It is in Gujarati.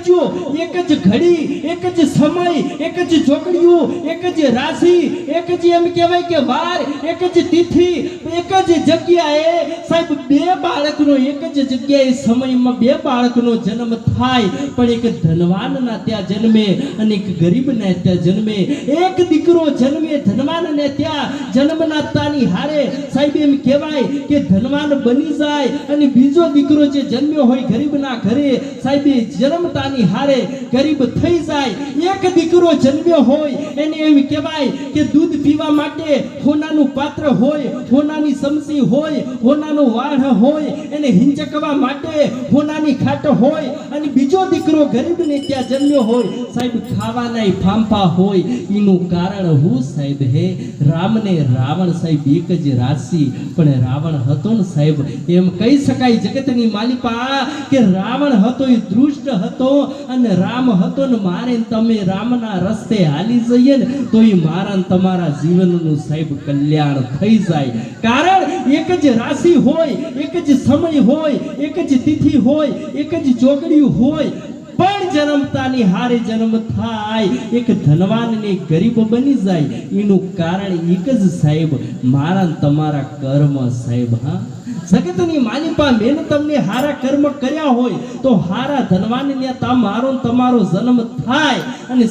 કરજો એક જ ઘડી, એક જ સમય, એક જ ચોકડીયું એક જ રાશિ, એક જ એમ કહેવાય કે વાર, એક જ તિથિ, એક જ જગ્યાએ. સાહેબ, બે બાળકનો એક જ જગ્યાએ સમયમાં બે બાળકનો જન્મ થાય, પણ એક ધનવાનના ત્યાં જન્મે અને એક ગરીબના ત્યાં જન્મે. એક દીકરો જન્મે, ધનવાનને ત્યાં જન્મના તાની હારે. સાહેબ, એમ કહેવાય કે ધનવાન બની જાય અને બીજો દીકરો જે જન્મ્યો હોય ગરીબના ઘરે, સાહેબ, એ જન્મતાની હારે ગરીબ થઈ જાય. એક દીકરો જન્મ્યો હોય, એને એમ કહેવાય કે દૂધ પીવા માટે હોનાનું પાત્ર હોય, હોનાની સમસી હોય, હોનાનો વાળ હોય, એને હિંચકવા માટે હોનાની ખાટ હોય. અને બીજો દીકરો ગરીબને ત્યાં જન્મ્યો હોય, સાહેબ, ખાવાના ફાંફા હોય. એનું કારણ હું, સાહેબ, હે? રામને રાવણ, સાહેબ, એક જ રાશિ. પણ રાવણ હતો ને, સાહેબ, એમ કહી શકાય જગતની માલિકા કે રાવણ હતો એ દૃષ્ટ હતો. અને રામ હતો ને મારે તમે રામના રસ્તે હાલી જઈએ ને તો એ મારા તમારા જીવનનું સાહેબ કલ્યાણ થઈ જાય. કારણ એક જ રાશિ હોય, એક જ સમય હોય, એક જ તિથિ હોય, એક જ ચોકડી હોય જન્મતાની હારે જન્મ થાય. એક ધનવાન ને ગરીબ બની જાય. એનું કારણ એક જ સાહેબ, મારા તમારા કર્મ સાહેબ, હા. જગતની માલિપા મેં તમને હારા કર્મ કર્યા હોય, તો હારા ધનવાન ને તા મારો તમારો જન્મ થાય. અને